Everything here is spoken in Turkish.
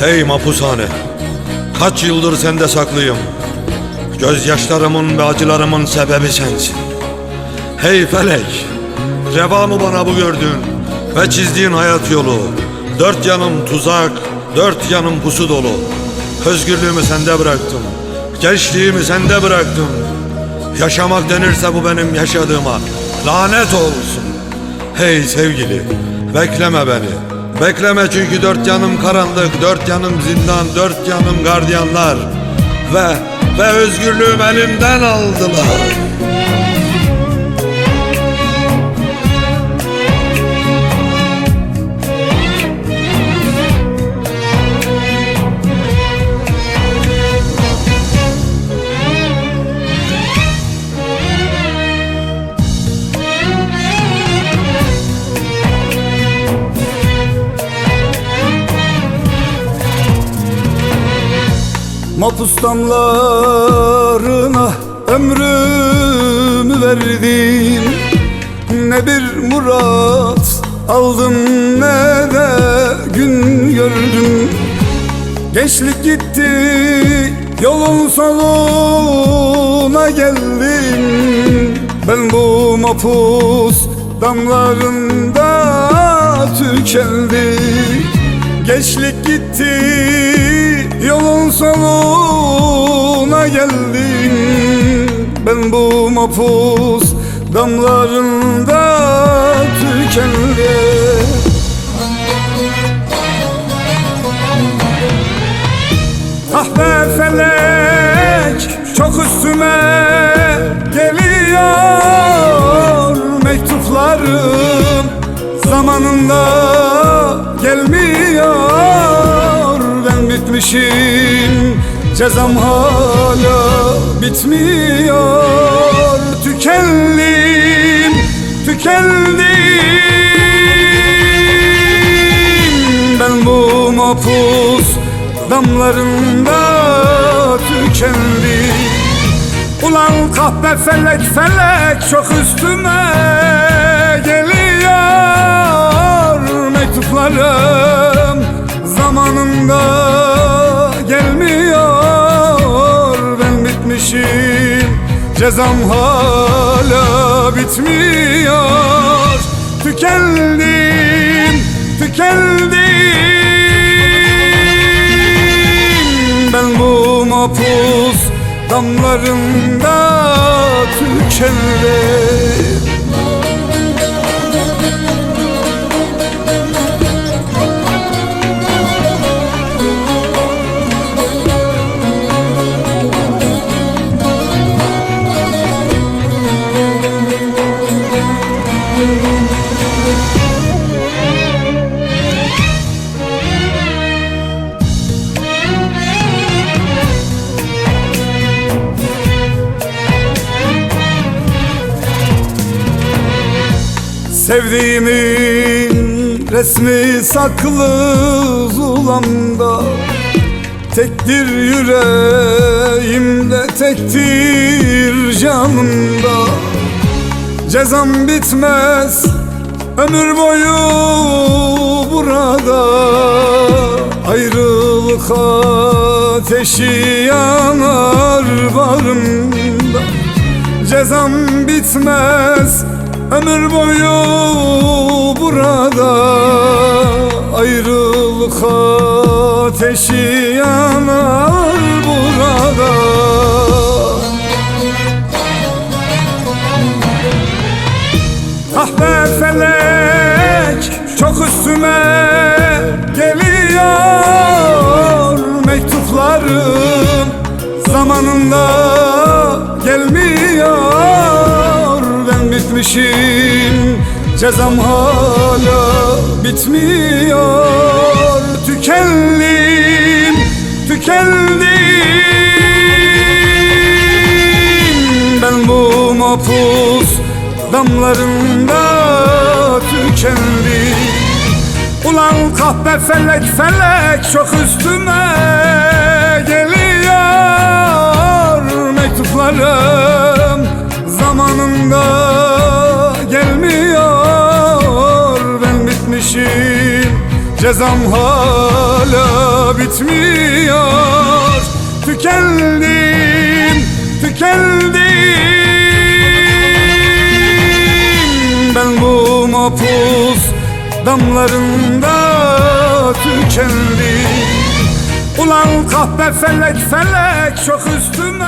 Hey mapushane Kaç yıldır sende saklıyım? Gözyaşlarımın ve acılarımın sebebi sensin. Hey felek Reva mı bana bu gördüğün Ve çizdiğin hayat yolu? Dört yanım tuzak Dört yanım pusu dolu. Özgürlüğümü sende bıraktım Gençliğimi sende bıraktım. Yaşamak denirse bu benim yaşadığıma Lanet olsun. Hey sevgili Bekleme beni Bekleme çünkü dört yanım karanlık Dört yanım zindan Dört yanım gardiyanlar. Ve ve özgürlüğüm elimden aldılar Mapus damlarına ömrümü verdim. Ne bir murat aldım ne de gün gördüm. Gençlik gitti yolun sonuna geldim. Ben bu mapus damlarında tükendim. Gençlik gitti yolun sonuna geldim Ben bu mapus damlarında tükendim. Ah be felek çok üstüme geliyor Mektuplarım. Zamanında gelmiyor Ben bitmişim cezam hala bitmiyor. Tükendim, tükendim. Ben bu mapus damlarında tükendim. Ulan kahpe felek felek çok üstüme geliyor. Mektuplarım Ben bitmişim cezam hala bitmiyor. Tükendim, tükendim. Ben bu mapus damlarında tükendim Sevdiğimin resmi saklı zulamda Tektir yüreğimde tektir canımda. Cezam bitmez ömür boyu burada. Ayrılık ateşi yanar barımda Cezam bitmez ömür boyu burada Ayrılık ateşi Ben bitmişim cezam hala bitmiyor. Tükendim, tükendim. Ben bu mapus damlarında tükendim. Ulan kahpe felek felek çok üstüme geliyor. Mektuplarım zamanında Cezam hala bitmiyor. Tükendim, tükendim. Ben bu mapus damlarında tükendim. Ulan kahpe felek felek çok üstün